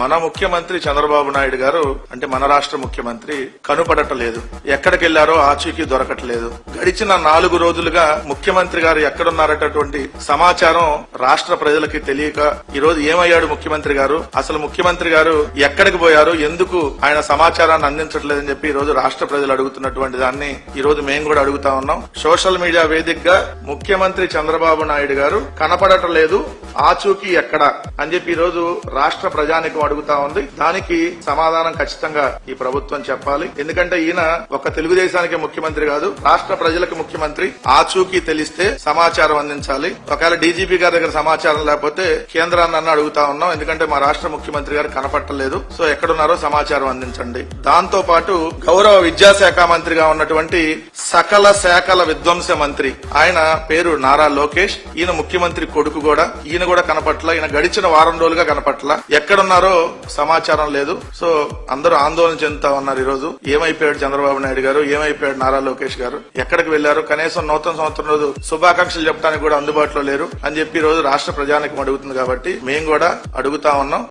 మన ముఖ్యమంత్రి చంద్రబాబు నాయుడు గారు అంటే మన రాష్ట్ర ముఖ్యమంత్రి కనుపడటలేదు. ఎక్కడికి వెళ్ళారో ఆచూకీ దొరకట్లేదు. గడిచిన నాలుగు రోజులుగా ముఖ్యమంత్రి గారు ఎక్కడున్నారటటువంటి సమాచారం రాష్ట్ర ప్రజలకి తెలియక ఈ రోజు ఏమయ్యాడు ముఖ్యమంత్రి గారు? అసలు ముఖ్యమంత్రి గారు ఎక్కడికి పోయారు? ఎందుకు ఆయన సమాచారాన్ని అందించట్లేదని చెప్పి ఈ రోజు రాష్ట్ర ప్రజలు అడుగుతున్నటువంటి దాన్ని ఈ రోజు మేము కూడా అడుగుతా ఉన్నాం. సోషల్ మీడియా వేదికగా ముఖ్యమంత్రి చంద్రబాబు నాయుడు గారు కనపడటం లేదు ఆచూకీ ఎక్కడ? అని చెప్పి ఈ రోజు రాష్ట్ర ప్రజానికి అడుగుతా ఉంది. దానికి సమాధానం ఖచ్చితంగా ఈ ప్రభుత్వం చెప్పాలి. ఎందుకంటే ఈయన ఒక తెలుగుదేశానికి ముఖ్యమంత్రి కాదు రాష్ట్ర ప్రజలకు ముఖ్యమంత్రి. ఆచూకీ తెలిస్తే సమాచారం అందించాలి. ఒకవేళ డీజీపీ గారి దగ్గర సమాచారం లేకపోతే కేంద్రాన్ని అన్న అడుగుతా ఉన్నాం. ఎందుకంటే మా రాష్ట్ర ముఖ్యమంత్రి గారు కనపట్టలేదు. సో ఎక్కడున్నారో సమాచారం అందించండి. దాంతో పాటు గౌరవ విద్యాశాఖ మంత్రిగా ఉన్నటువంటి సకల శాఖల విధ్వంస మంత్రి. ఆయన పేరు నారా లోకేష్. ఈయన ముఖ్యమంత్రి కొడుకు కూడా. ఈయన కూడా కనపట్ల. ఈయన గడిచిన వారం రోజులుగా కనపట్ల. ఎక్కడున్నారో సమాచారం లేదు. సో అందరూ ఆందోళన చెందుతా ఉన్నారు ఈ రోజు ఏమైపోయాడు చంద్రబాబు నాయుడు గారు? ఏమైపోయాడు నారా లోకేష్ గారు? ఎక్కడికి వెళ్ళారు కనీసం నూతన సంవత్సరం రోజు శుభాకాంక్షలు చెప్పడానికి కూడా అందుబాటులో లేరు అని చెప్పి ఈ రోజు రాష్ట్ర ప్రజానికి అడుగుతుంది కాబట్టి మేము కూడా అడుగుతా ఉన్నాం.